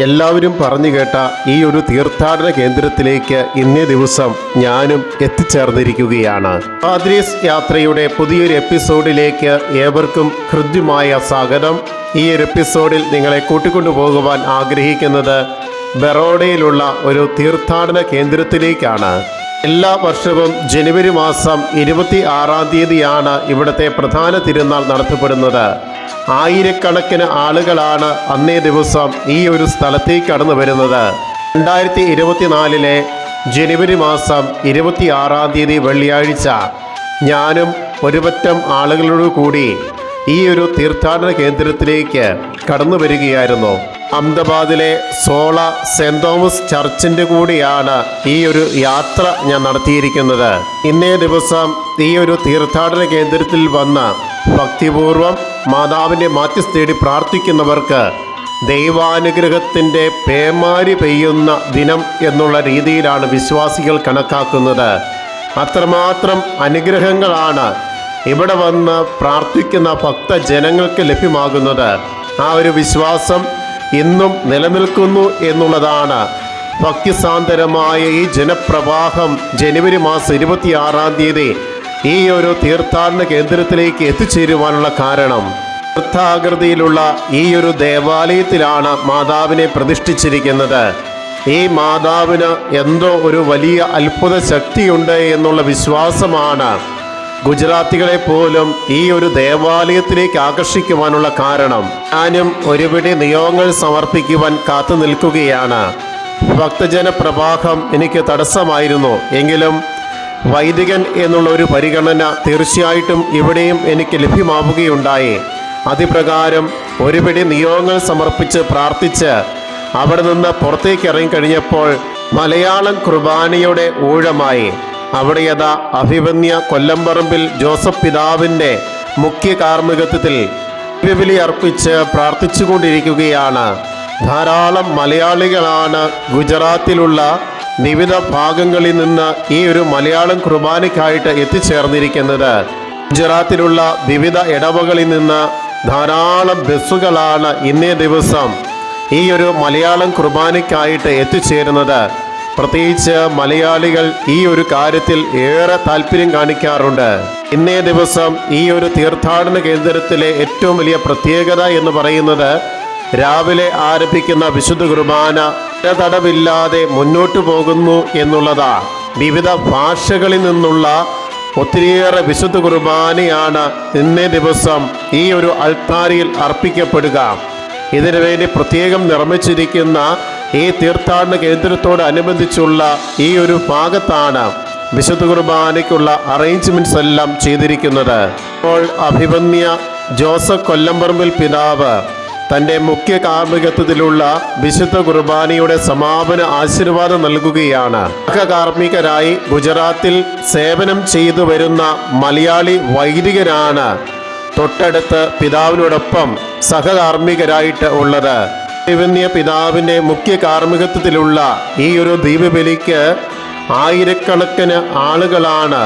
എല്ലാവരും പറഞ്ഞു കേട്ട ഈ ഒരു തീർത്ഥാടന കേന്ദ്രത്തിലേക്ക് ഇന്നേ ദിവസം ഞാനും എത്തിച്ചേർന്നിരിക്കുകയാണ്. ആദ്രീസ് യാത്രയുടെ പുതിയൊരു എപ്പിസോഡിലേക്ക് ഏവർക്കും ഹൃദ്യമായ സ്വാഗതം. ഈ ഒരു എപ്പിസോഡിൽ നിങ്ങളെ കൂട്ടിക്കൊണ്ടുപോകുവാൻ ആഗ്രഹിക്കുന്നത് ബറോഡയിലുള്ള ഒരു തീർത്ഥാടന കേന്ദ്രത്തിലേക്കാണ്. എല്ലാ വർഷവും ജനുവരി മാസം ഇരുപത്തി ആറാം തീയതിയാണ് ഇവിടുത്തെ പ്രധാന തിരുനാൾ നടത്തപ്പെടുന്നത്. ആയിരക്കണക്കിന് ആളുകളാണ് അന്നേ ദിവസം ഈ ഒരു സ്ഥലത്തേക്ക് കടന്നു വരുന്നത്. രണ്ടായിരത്തി ഇരുപത്തിനാലിലെ ജനുവരി മാസം ഇരുപത്തി ആറാം തീയതി വെള്ളിയാഴ്ച ഞാനും ഒരുപറ്റം ആളുകളോട് കൂടി ഈ ഒരു തീർത്ഥാടന കേന്ദ്രത്തിലേക്ക് കടന്നു വരികയായിരുന്നു. അഹമ്മദാബാദിലെ സോള സെന്റ് തോമസ് ചർച്ചിന്റെ കൂടിയാണ് ഈ ഒരു യാത്ര ഞാൻ നടത്തിയിരിക്കുന്നത്. ഇന്നേ ദിവസം ഈ ഒരു തീർത്ഥാടന കേന്ദ്രത്തിൽ വന്ന് ഭക്തിപൂർവം മാതാവിന്റെ മാധ്യസ്ഥ തേടി പ്രാർത്ഥിക്കുന്നവർക്ക് ദൈവാനുഗ്രഹത്തിന്റെ പേമാരി പെയ്യുന്ന ദിനം എന്നുള്ള രീതിയിലാണ് വിശ്വാസികൾ കണക്കാക്കുന്നത്. അത്രമാത്രം അനുഗ്രഹങ്ങളാണ് ഇവിടെ വന്ന് പ്രാർത്ഥിക്കുന്ന ഭക്തജനങ്ങൾക്ക് ലഭ്യമാകുന്നത്. ആ ഒരു വിശ്വാസം ഇന്നും നിലനിൽക്കുന്നു എന്നുള്ളതാണ്. ഭക്തിസാന്തരമായ ഈ ജനപ്രവാഹം ജനുവരി മാസം ഇരുപത്തിയാറാം തീയതി ഈ ഒരു തീർത്ഥാടന കേന്ദ്രത്തിലേക്ക് എത്തിച്ചേരുവാനുള്ള കാരണം തീർത്ഥാകൃതിയിലുള്ള ഈ ഒരു ദേവാലയത്തിലാണ് മാതാവിനെ പ്രതിഷ്ഠിച്ചിരിക്കുന്നത്. ഈ മാതാവിന് എന്തോ ഒരു വലിയ അത്ഭുത ശക്തിയുണ്ട് എന്നുള്ള വിശ്വാസമാണ് ഗുജറാത്തികളെ പോലും ഈ ഒരു ദേവാലയത്തിലേക്ക് ആകർഷിക്കുവാനുള്ള കാരണം. ഞാനും ഒരുപിടി നിയോഗങ്ങൾ സമർപ്പിക്കുവാൻ കാത്തു നിൽക്കുകയാണ്. ഭക്തജന പ്രവാഹം എനിക്ക് തടസ്സമായിരുന്നു. എങ്കിലും വൈദികൻ എന്നുള്ള ഒരു പരിഗണന തീർച്ചയായിട്ടും ഇവിടെയും എനിക്ക് ലഭ്യമാവുകയുണ്ടായി. അതിപ്രകാരം ഒരുപിടി നിയോഗങ്ങൾ സമർപ്പിച്ച് പ്രാർത്ഥിച്ച് അവിടെ നിന്ന് പുറത്തേക്ക് ഇറങ്ങിക്കഴിഞ്ഞപ്പോൾ മലയാളം കുർബാനയുടെ ഊഴമായി. അവിടെ യഥാ അഭിമന്യ കൊല്ലംപറമ്പിൽ ജോസഫ് പിതാവിന്റെ മുഖ്യ കാർമ്മികത്വത്തിൽ വിപുലി അർപ്പിച്ച് പ്രാർത്ഥിച്ചുകൊണ്ടിരിക്കുകയാണ്. ധാരാളം മലയാളികളാണ് ഗുജറാത്തിലുള്ള വിവിധ ഭാഗങ്ങളിൽ നിന്ന് ഈ ഒരു മലയാളം കുർബാനയ്ക്കായിട്ട് എത്തിച്ചേർന്നിരിക്കുന്നത് ഗുജറാത്തിലുള്ള വിവിധ ഇടവകളിൽ നിന്ന് ധാരാളം ബസ്സുകളാണ് ഇന്നേ ദിവസം ഈ ഒരു മലയാളം കുർബാനയ്ക്കായിട്ട് എത്തിച്ചേരുന്നത്. പ്രത്യേകിച്ച് മലയാളികൾ ഈ ഒരു കാര്യത്തിൽ ഏറെ താല്പര്യം കാണിക്കാറുണ്ട്. ഇന്നേ ദിവസം ഈ ഒരു തീർത്ഥാടന കേന്ദ്രത്തിലെ ഏറ്റവും വലിയ പ്രത്യേകത എന്ന് പറയുന്നത് രാവിലെ ആരംഭിക്കുന്ന വിശുദ്ധ കുർബാന തടവില്ലാതെ മുന്നോട്ടു പോകുന്നു എന്നുള്ളതാണ് വിവിധ ഭാഷകളിൽ നിന്നുള്ള ഒത്തിരിയേറെ വിശുദ്ധ കുർബാനയാണ് ഇന്നേ ദിവസം ഈ ഒരു അൾത്താരിയിൽ അർപ്പിക്കപ്പെടുക. ഇതിനു വേണ്ടി പ്രത്യേകം നിർമ്മിച്ചിരിക്കുന്ന ഈ തീർത്ഥാടന കേന്ദ്രത്തോടനുബന്ധിച്ചുള്ള ഈ ഒരു ഭാഗത്താണ് വിശുദ്ധ കുർബാനയ്ക്കുള്ള അറേഞ്ച്മെന്റ്സ് എല്ലാം ചെയ്തിരിക്കുന്നത്. ഇപ്പോൾ അഭിമന്യ ജോസഫ് കൊല്ലംപറമ്പിൽ പിതാവ് തന്റെ മുഖ്യ കാർമ്മികത്വത്തിലുള്ള വിശുദ്ധ കുർബാനയുടെ സമാപന ആശീർവാദം നൽകുകയാണ്. കാർമ്മികരായി ഗുജറാത്തിൽ സേവനം ചെയ്തു വരുന്ന മലയാളി വൈദികരാണ് തൊട്ടടുത്ത് പിതാവിനോടൊപ്പം സഹകാർമ്മികരായിട്ട് ഉള്ളത്. ദിവന്യ പിതാവിന്റെ മുഖ്യ കാർമ്മികത്വത്തിലുള്ള ഈ ഒരു ദീപബലിക്ക് ആയിരക്കണക്കിന് ആളുകളാണ്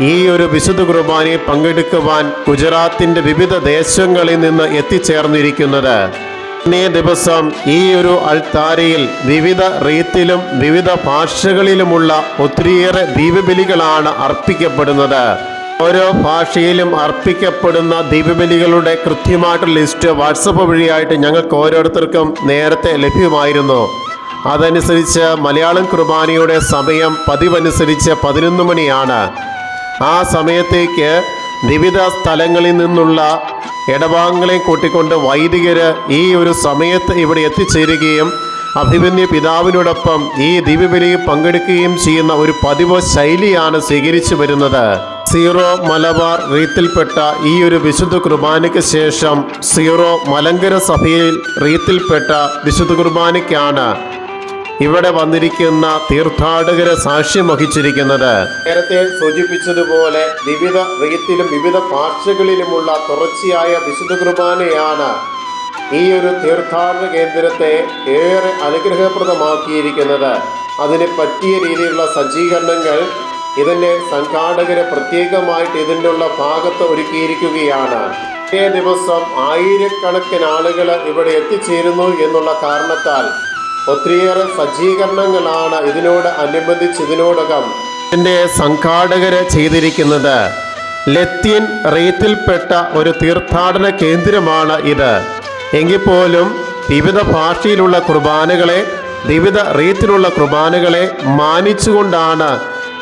ഈ ഒരു വിശുദ്ധ കുർബാനയിൽ പങ്കെടുക്കുവാൻ ഗുജറാത്തിന്റെ വിവിധ ദേശങ്ങളിൽ നിന്ന് എത്തിച്ചേർന്നിരിക്കുന്നത്. ഇന്നേ ദിവസം ഈ ഒരു അൾത്താരയിൽ വിവിധ റീത്തിലും വിവിധ ഭാഷകളിലുമുള്ള ഒത്തിരിയേറെ ദീപബലികളാണ് അർപ്പിക്കപ്പെടുന്നത്. ഓരോ ഭാഷയിലും അർപ്പിക്കപ്പെടുന്ന ദീപബലികളുടെ കൃത്യമായിട്ടുള്ള ലിസ്റ്റ് വാട്സപ്പ് വഴിയായിട്ട് ഞങ്ങൾക്ക് ഓരോരുത്തർക്കും നേരത്തെ ലഭ്യമായിരുന്നു. അതനുസരിച്ച് മലയാളം കുർബാനയുടെ സമയം പതിവനുസരിച്ച് പതിനൊന്ന് മണിയാണ്. ആ സമയത്തേക്ക് വിവിധ സ്ഥലങ്ങളിൽ നിന്നുള്ള ഇടഭാഗങ്ങളെ കൂട്ടിക്കൊണ്ട് വൈദികർ ഈ ഒരു സമയത്ത് ഇവിടെ എത്തിച്ചേരുകയും അഭിമന്യ പിതാവിനോടൊപ്പം ഈ ദിവ്യബലിയിൽ പങ്കെടുക്കുകയും ചെയ്യുന്ന ഒരു പതിവ് ശൈലിയാണ് സ്വീകരിച്ചു വരുന്നത്. സീറോ മലബാർ റീത്തിൽപ്പെട്ട ഈ ഒരു വിശുദ്ധ കുർബാനയ്ക്ക് ശേഷം സീറോ മലങ്കര സഭയിൽ റീത്തിൽപ്പെട്ട വിശുദ്ധ കുർബാനയ്ക്കാണ് ഇവിടെ വന്നിരിക്കുന്ന തീർത്ഥാടകരെ സാക്ഷ്യം വഹിച്ചിരിക്കുന്നത് നേരത്തെ സൂചിപ്പിച്ചതുപോലെ വിവിധ റീത്തിലും വിവിധ ഭാഷകളിലുമുള്ള തുടർച്ചയായ വിശുദ്ധ കുർബാനയാണ് ഈ ഒരു തീർത്ഥാടന കേന്ദ്രത്തെ ഏറെ അനുഗ്രഹപ്രദമാക്കിയിരിക്കുന്നത്. അതിന് പറ്റിയ രീതിയിലുള്ള സജ്ജീകരണങ്ങൾ ഇതിന്റെ സംഘാടകര് പ്രത്യേകമായിട്ട് ഇതിന്റെ ഉള്ള ഭാഗത്ത് ഒരുക്കിയിരിക്കുകയാണ്. ഇതേ ദിവസം ആയിരക്കണക്കിന് ആളുകൾ ഇവിടെ എത്തിച്ചേരുന്നു എന്നുള്ള കാരണത്താൽ ഒത്തിരിയേറെ സജ്ജീകരണങ്ങളാണ് ഇതിനോട് അനുബന്ധിച്ച് ഇതിനോടകം ഇതിന്റെ സംഘാടകര് ചെയ്തിരിക്കുന്നത് ലത്തീൻ റീത്തിൽപ്പെട്ട ഒരു തീർത്ഥാടന കേന്ദ്രമാണ് ഇത്. എങ്കിൽ പോലും വിവിധ ഭാഷയിലുള്ള കുർബാനകളെ വിവിധ റീത്തിലുള്ള കുർബാനകളെ മാനിച്ചുകൊണ്ടാണ്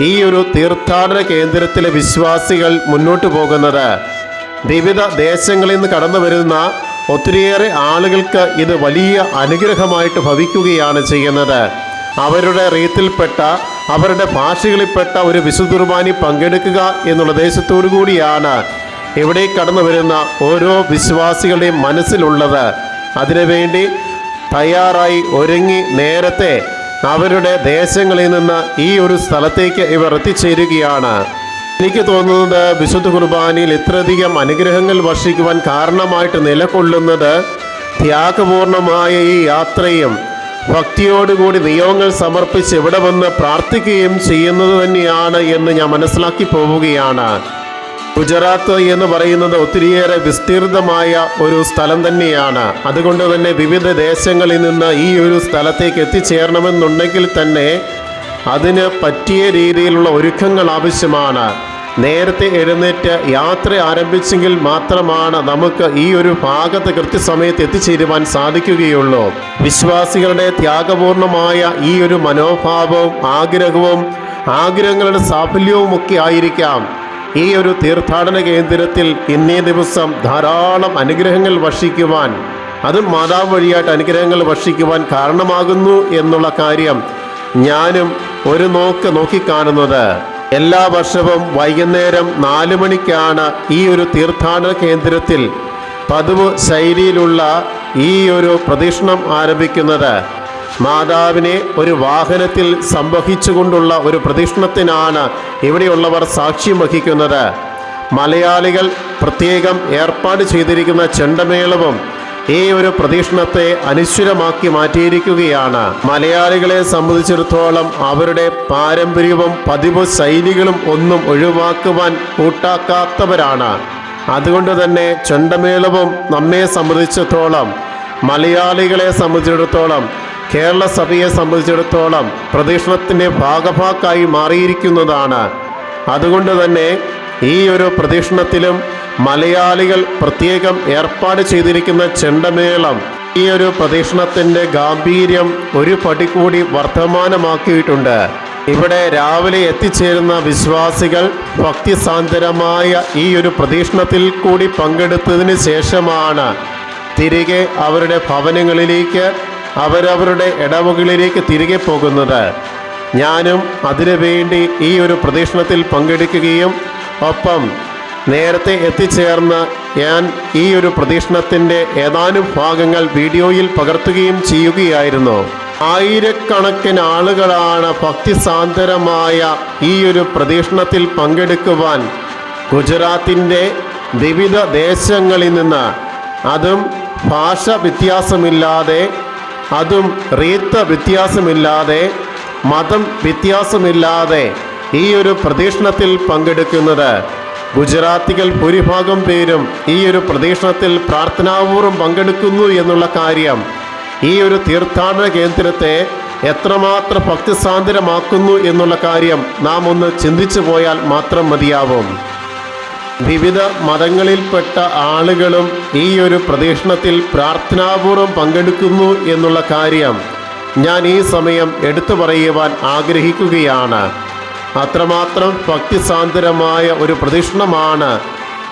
ഈ ഒരു തീർത്ഥാടന കേന്ദ്രത്തിലെ വിശ്വാസികൾ മുന്നോട്ട് പോകുന്നത്. വിവിധ ദേശങ്ങളിൽ നിന്ന് കടന്നു വരുന്ന ഒത്തിരിയേറെ ആളുകൾക്ക് ഇത് വലിയ അനുഗ്രഹമായിട്ട് ഭവിക്കുകയാണ് ചെയ്യുന്നത്. അവരുടെ റീത്തിൽപ്പെട്ട അവരുടെ ഭാഷകളിൽപ്പെട്ട ഒരു വിശുദ്ധ കുർബാനി പങ്കെടുക്കുക എന്നുള്ള ഉദ്ദേശത്തോടു കൂടിയാണ് ഇവിടെ കടന്നു വരുന്ന ഓരോ വിശ്വാസികളുടെയും മനസ്സിലുള്ളത്. അതിനുവേണ്ടി തയ്യാറായി ഒരുങ്ങി നേരത്തെ അവരുടെ ദേശങ്ങളിൽ നിന്ന് ഈ ഒരു സ്ഥലത്തേക്ക് ഇവർ എത്തിച്ചേരുകയാണ്. എനിക്ക് തോന്നുന്നത് വിശുദ്ധ കുർബാനയിൽ ഇത്രയധികം അനുഗ്രഹങ്ങൾ വർഷിക്കുവാൻ കാരണമായിട്ട് നിലകൊള്ളുന്നത് ത്യാഗപൂർണമായ ഈ യാത്രയും ഭക്തിയോടുകൂടി നിയമങ്ങൾ സമർപ്പിച്ച് ഇവിടെ വന്ന് പ്രാർത്ഥിക്കുകയും ചെയ്യുന്നത് തന്നെയാണ് എന്ന് ഞാൻ മനസ്സിലാക്കി പോവുകയാണ്. ഗുജറാത്ത് എന്ന് പറയുന്നത് ഒത്തിരിയേറെ വിസ്തീർണമായ ഒരു സ്ഥലം തന്നെയാണ്. അതുകൊണ്ട് തന്നെ വിവിധ ദേശങ്ങളിൽ നിന്ന് ഈ ഒരു സ്ഥലത്തേക്ക് എത്തിച്ചേരണമെന്നുണ്ടെങ്കിൽ തന്നെ അതിന് പറ്റിയ രീതിയിലുള്ള ഒരുക്കങ്ങൾ ആവശ്യമാണ്. നേരത്തെ എഴുന്നേറ്റ് യാത്ര ആരംഭിച്ചെങ്കിൽ മാത്രമാണ് നമുക്ക് ഈ ഒരു ഭാഗത്ത് കൃത്യസമയത്ത് എത്തിച്ചേരുവാൻ സാധിക്കുകയുള്ളൂ. വിശ്വാസികളുടെ ത്യാഗപൂർണമായ ഈ ഒരു മനോഭാവവും ആഗ്രഹവും ആഗ്രഹങ്ങളുടെ സാഫല്യവും ഒക്കെ ആയിരിക്കാം. ഈ ഒരു തീർത്ഥാടന കേന്ദ്രത്തിൽ ഇന്നേ ദിവസം ധാരാളം അനുഗ്രഹങ്ങൾ വർഷിക്കുവാൻ അതും മാതാവ് വഴിയായിട്ട് അനുഗ്രഹങ്ങൾ വർഷിക്കുവാൻ കാരണമാകുന്നു എന്നുള്ള കാര്യം ഞാനും ഒരു നോക്ക് നോക്കിക്കാണുന്നത്. എല്ലാ വർഷവും വൈകുന്നേരം നാല് മണിക്കാണ് ഈ ഒരു തീർത്ഥാടന കേന്ദ്രത്തിൽ പതിവ് ശൈലിയിലുള്ള ഈ ഒരു പ്രദക്ഷിണം ആരംഭിക്കുന്നത്. മാതാവിനെ ഒരു വാഹനത്തിൽ സംവഹിച്ചുകൊണ്ടുള്ള ഒരു പ്രദക്ഷിണത്തിനാണ് ഇവിടെയുള്ളവർ സാക്ഷ്യം വഹിക്കുന്നത്. മലയാളികൾ പ്രത്യേകം ഏർപ്പാട് ചെയ്തിരിക്കുന്ന ചെണ്ടമേളവും ഈ ഒരു പ്രതീക്ഷണത്തെ അനിശ്ചിതമാക്കി മാറ്റിയിരിക്കുകയാണ്. മലയാളികളെ സംബന്ധിച്ചിടത്തോളം അവരുടെ പാരമ്പര്യവും പതിവ് ശൈലികളും ഒന്നും ഒഴിവാക്കുവാൻ കൂട്ടാക്കാത്തവരാണ്. അതുകൊണ്ട് തന്നെ ചെണ്ടമേളവും നമ്മെ സംബന്ധിച്ചിടത്തോളം മലയാളികളെ സംബന്ധിച്ചിടത്തോളം കേരള സഭയെ സംബന്ധിച്ചിടത്തോളം പ്രദക്ഷിണത്തിന്റെ ഭാഗഭാക്കായി മാറിയിരിക്കുന്നതാണ്. അതുകൊണ്ട് തന്നെ ഈ ഒരു പ്രദക്ഷിണത്തിലും മലയാളികൾ പ്രത്യേകം ഏർപ്പാട് ചെയ്തിരിക്കുന്ന ചെണ്ടമേളം ഈ ഒരു പ്രദക്ഷിണത്തിന്റെ ഗാംഭീര്യം ഒരു പടി കൂടി വർത്തമാനമാക്കിയിട്ടുണ്ട് ഇവിടെ രാവിലെ എത്തിച്ചേരുന്ന വിശ്വാസികൾ ഭക്തിസാന്ദ്രമായ ഈ ഒരു പ്രദക്ഷിണത്തിൽ കൂടി പങ്കെടുത്തതിന് ശേഷമാണ് തിരികെ അവരുടെ ഭവനങ്ങളിലേക്ക് അവരവരുടെ ഇടവകളിലേക്ക് തിരികെ പോകുന്നത്. ഞാനും അതിനുവേണ്ടി ഈ ഒരു പ്രദക്ഷിണത്തിൽ പങ്കെടുക്കുകയും ഒപ്പം നേരത്തെ എത്തിച്ചേർന്ന് ഞാൻ ഈ ഒരു പ്രദക്ഷിണത്തിന്റെ ഏതാനും ഭാഗങ്ങൾ വീഡിയോയിൽ പകർത്തുകയും ചെയ്യുകയായിരുന്നു. ആയിരക്കണക്കിന് ആളുകളാണ് ഭക്തിസാന്ദ്രമായ ഈ ഒരു പ്രദക്ഷിണത്തിൽ പങ്കെടുക്കുവാൻ ഗുജറാത്തിന്റെ വിവിധ ദേശങ്ങളിൽ നിന്ന്. അതും ഭാഷ വ്യത്യാസമില്ലാതെ അതും റീത്ത വ്യത്യാസമില്ലാതെ മതം വ്യത്യാസമില്ലാതെ ഈ ഒരു പ്രദക്ഷിണത്തിൽ പങ്കെടുക്കുന്നത് ഗുജറാത്തികൾ ഭൂരിഭാഗം പേരും ഈ ഒരു പ്രദക്ഷിണത്തിൽ പ്രാർത്ഥനാപൂർവം പങ്കെടുക്കുന്നു എന്നുള്ള കാര്യം ഈ ഒരു തീർത്ഥാടന കേന്ദ്രത്തെ എത്രമാത്രം ഭക്തിസാന്ദ്രമാക്കുന്നു എന്നുള്ള കാര്യം നാം ഒന്ന് ചിന്തിച്ചു പോയാൽ മാത്രം മതിയാവും. വിവിധ മതങ്ങളിൽപ്പെട്ട ആളുകളും ഈ ഒരു പ്രദക്ഷിണത്തിൽ പ്രാർത്ഥനാപൂർവം പങ്കെടുക്കുന്നു എന്നുള്ള കാര്യം ഞാൻ ഈ സമയം എടുത്തു പറയുവാൻ ആഗ്രഹിക്കുകയാണ്. അത്രമാത്രം ഭക്തിസാന്ദ്രമായ ഒരു പ്രദക്ഷിണമാണ്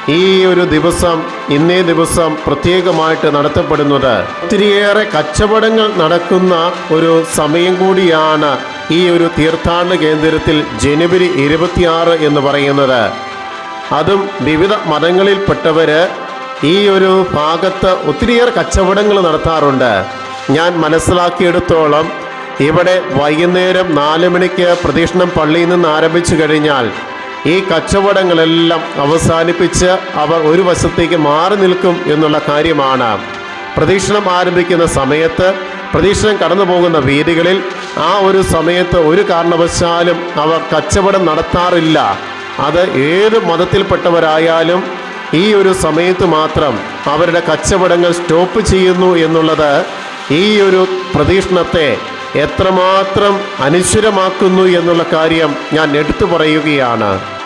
ഈ ഒരു ദിവസം ഇന്നേ ദിവസം പ്രത്യേകമായിട്ട് നടത്തപ്പെടുന്നത്. ഒത്തിരിയേറെ കച്ചവടങ്ങൾ നടക്കുന്ന ഒരു സമയം കൂടിയാണ് ഈ ഒരു തീർത്ഥാടന കേന്ദ്രത്തിൽ ജനുവരി ഇരുപത്തിയാറ് എന്ന് പറയുന്നത്. അതും വിവിധ മതങ്ങളിൽപ്പെട്ടവര് ഈ ഒരു ഭാഗത്ത് ഒത്തിരിയേറെ കച്ചവടങ്ങൾ നടത്താറുണ്ട്. ഞാൻ മനസ്സിലാക്കിയെടുത്തോളം ഇവിടെ വൈകുന്നേരം നാല് മണിക്ക് പ്രദക്ഷിണം പള്ളിയിൽ നിന്ന് ആരംഭിച്ചു കഴിഞ്ഞാൽ ഈ കച്ചവടങ്ങളെല്ലാം അവസാനിപ്പിച്ച് അവർ ഒരു വശത്തേക്ക് മാറി നിൽക്കും എന്നുള്ള കാര്യമാണ്. പ്രദക്ഷിണം ആരംഭിക്കുന്ന സമയത്ത് പ്രതീക്ഷണം കടന്നു പോകുന്ന വീതികളിൽ ആ ഒരു സമയത്ത് ഒരു കാരണവശാലും അവർ കച്ചവടം നടത്താറില്ല. അത് ഏത് മതത്തിൽപ്പെട്ടവരായാലും ഈ ഒരു സമയത്ത് മാത്രം അവരുടെ കച്ചവടങ്ങൾ സ്റ്റോപ്പ് ചെയ്യുന്നു എന്നുള്ളത് ഈ ഒരു പ്രതീക്ഷണത്തെ എത്രമാത്രം അനിശ്വരമാക്കുന്നു എന്നുള്ള കാര്യം ഞാൻ എടുത്തു പറയുകയാണ്.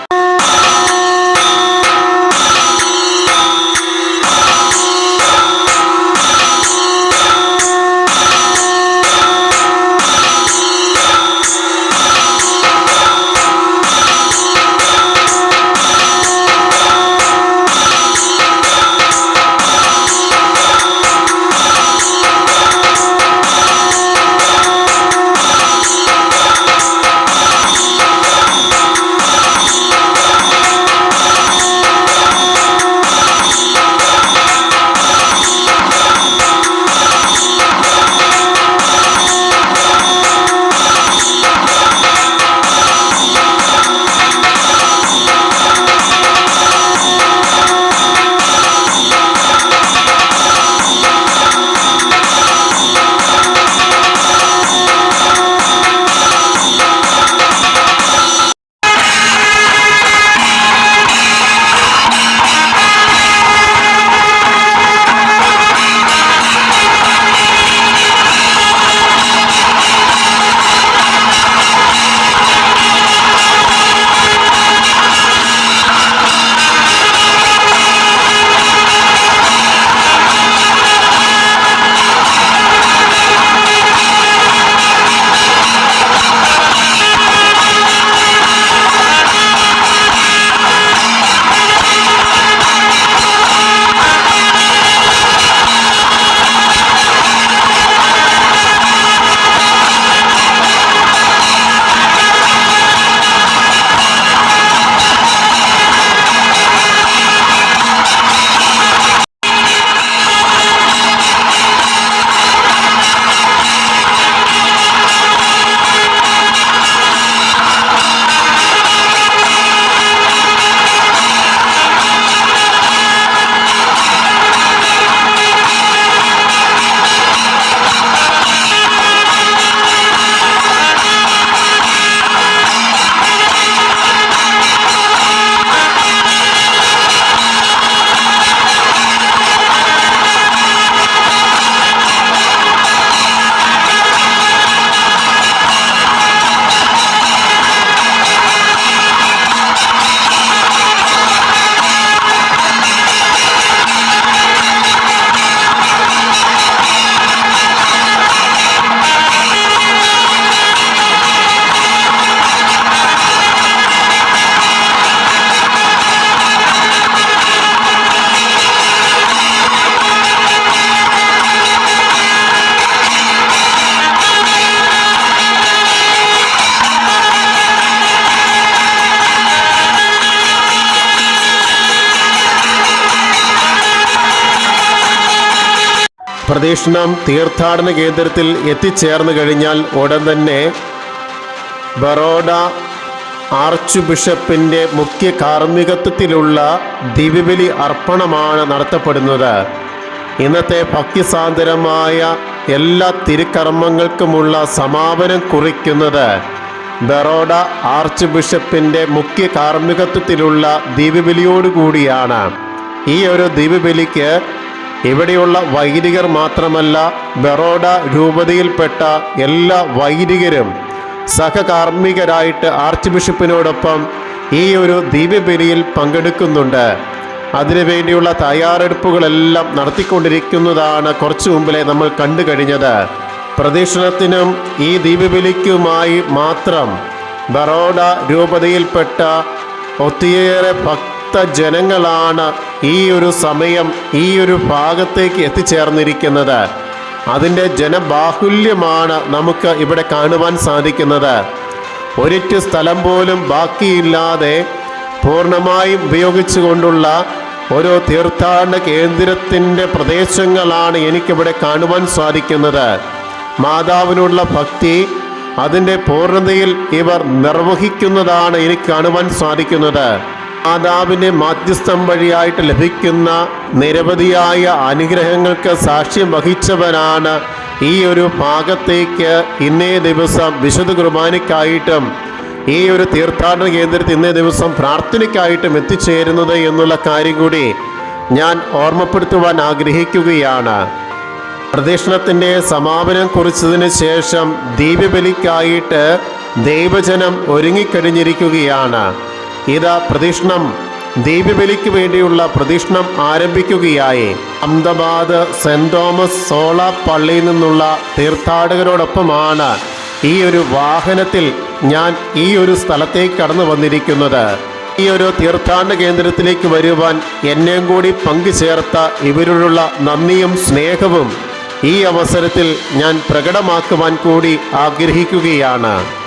പ്രദക്ഷിണം തീർത്ഥാടന കേന്ദ്രത്തിൽ എത്തിച്ചേർന്ന് കഴിഞ്ഞാൽ ഉടൻ തന്നെ ബറോഡ ആർച്ച് ബിഷപ്പിന്റെ മുഖ്യ കാർമ്മികത്വത്തിലുള്ള ദിവ്യബലി അർപ്പണമാണ് നടത്തപ്പെടുന്നത്. ഇന്നത്തെ ഭക്തിസാന്ദ്രമായ എല്ലാ തിരുക്കർമ്മങ്ങൾക്കുമുള്ള സമാപനം കുറിക്കുന്നത് ബറോഡ ആർച്ച് ബിഷപ്പിന്റെ മുഖ്യ കാർമ്മികത്വത്തിലുള്ള ദിവ്യബലിയോടുകൂടിയാണ്. ഈ ഒരു ദിവ്യബലിക്ക് ഇവിടെയുള്ള വൈദികർ മാത്രമല്ല ബറോഡ രൂപതയിൽപ്പെട്ട എല്ലാ വൈദികരും സഹകാർമ്മികരായിട്ട് ആർച്ച് ബിഷപ്പിനോടൊപ്പം ഈ ഒരു ദിവ്യബലിയിൽ പങ്കെടുക്കുന്നുണ്ട്. അതിനുവേണ്ടിയുള്ള തയ്യാറെടുപ്പുകളെല്ലാം നടത്തിക്കൊണ്ടിരിക്കുന്നതാണ് കുറച്ചു മുമ്പിലെ നമ്മൾ കണ്ടു കഴിഞ്ഞത്. പ്രദക്ഷിണത്തിനും ഈ ദിവ്യബലിക്കുമായി മാത്രം ബറോഡ രൂപതയിൽപ്പെട്ട ഒത്തിയേറെ ഭക്തജനങ്ങളാണ് ഈ ഒരു സമയം ഈ ഒരു ഭാഗത്തേക്ക് എത്തിച്ചേർന്നിരിക്കുന്നത് അതിന്റെ ജനബാഹുല്യമാണ് നമുക്ക് ഇവിടെ കാണുവാൻ സാധിക്കുന്നത്. ഒരിറ്റ് സ്ഥലം പോലും ബാക്കിയില്ലാതെ പൂർണമായും ഉപയോഗിച്ചുകൊണ്ടുള്ള ഒരു തീർത്ഥാടന കേന്ദ്രത്തിന്റെ പ്രദേശങ്ങളാണ് എനിക്കിവിടെ കാണുവാൻ സാധിക്കുന്നത്. മാതാവിനുള്ള ഭക്തി അതിന്റെ പൂർണതയിൽ ഇവർ നിർവഹിക്കുന്നതാണ് എനിക്ക് കാണുവാൻ സാധിക്കുന്നത്. മാതാവിന്റെ മാധ്യസ്ഥം വഴിയായിട്ട് ലഭിക്കുന്ന നിരവധിയായ അനുഗ്രഹങ്ങൾക്ക് സാക്ഷ്യം വഹിച്ചവനാണ് ഈ ഒരു ഭാഗത്തേക്ക് ഇന്നേ ദിവസം വിശുദ്ധ കുർബാനയ്ക്കായിട്ടും ഈ ഒരു തീർത്ഥാടന കേന്ദ്രത്തിൽ ഇന്നേ ദിവസം പ്രാർത്ഥനയ്ക്കായിട്ടും എത്തിച്ചേരുന്നത് എന്നുള്ള കാര്യം കൂടി ഞാൻ ഓർമ്മപ്പെടുത്തുവാൻ ആഗ്രഹിക്കുകയാണ്. പ്രദക്ഷിണത്തിന്റെ സമാപനം കുറിച്ചതിന് ശേഷം ദീപബലിക്കായിട്ട് ദൈവജനം ഒരുങ്ങിക്കഴിഞ്ഞിരിക്കുകയാണ്. ഇത് പ്രദക്ഷിണം. ദീപബലിക്ക് വേണ്ടിയുള്ള പ്രദക്ഷിണം ആരംഭിക്കുകയായി. അഹമ്മദാബാദ് സെന്റ് തോമസ് സോള പള്ളിയിൽ നിന്നുള്ള തീർത്ഥാടകരോടൊപ്പമാണ് ഈ ഒരു വാഹനത്തിൽ ഞാൻ ഈ ഒരു സ്ഥലത്തേക്ക് കടന്നു വന്നിരിക്കുന്നത്. ഈ ഒരു തീർത്ഥാടന കേന്ദ്രത്തിലേക്ക് വരുവാൻ എന്നെയും കൂടി പങ്കുചേർത്ത ഇവരോടുള്ള നന്ദിയും സ്നേഹവും ഈ അവസരത്തിൽ ഞാൻ പ്രകടമാക്കുവാൻ കൂടി ആഗ്രഹിക്കുകയാണ്.